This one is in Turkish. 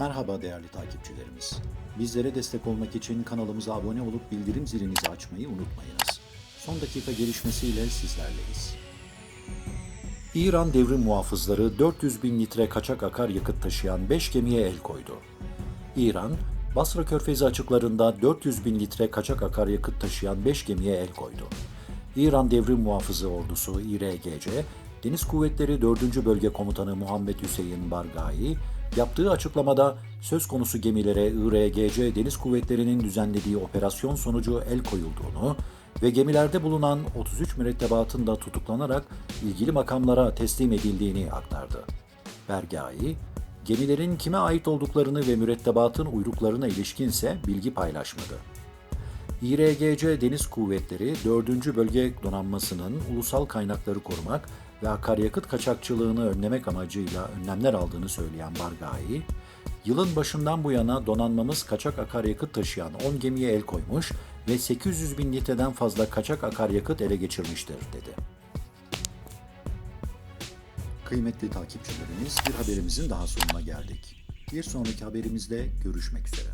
Merhaba değerli takipçilerimiz. Bizlere destek olmak için kanalımıza abone olup bildirim zilinizi açmayı unutmayınız. Son dakika gelişmesiyle sizlerleyiz. İran devrim muhafızları 400 bin litre kaçak akaryakıt taşıyan 5 gemiye el koydu. İran, Basra Körfezi açıklarında 400 bin litre kaçak akaryakıt taşıyan 5 gemiye el koydu. İran Devrim Muhafızı Ordusu İRGC, Deniz Kuvvetleri 4. Bölge Komutanı Muhammed Hüseyin Bargai, yaptığı açıklamada söz konusu gemilere İRGC Deniz Kuvvetleri'nin düzenlediği operasyon sonucu el koyulduğunu ve gemilerde bulunan 33 mürettebatın da tutuklanarak ilgili makamlara teslim edildiğini aktardı. Bergai, gemilerin kime ait olduklarını ve mürettebatın uyruklarına ilişkinse bilgi paylaşmadı. İRGC Deniz Kuvvetleri 4. Bölge Donanması'nın ulusal kaynakları korumak ve akaryakıt kaçakçılığını önlemek amacıyla önlemler aldığını söyleyen Bargai, yılın başından bu yana donanmamız kaçak akaryakıt taşıyan 10 gemiye el koymuş ve 800 bin litreden fazla kaçak akaryakıt ele geçirmiştir, dedi. Kıymetli takipçilerimiz bir haberimizin daha sonuna geldik. Bir sonraki haberimizde görüşmek üzere.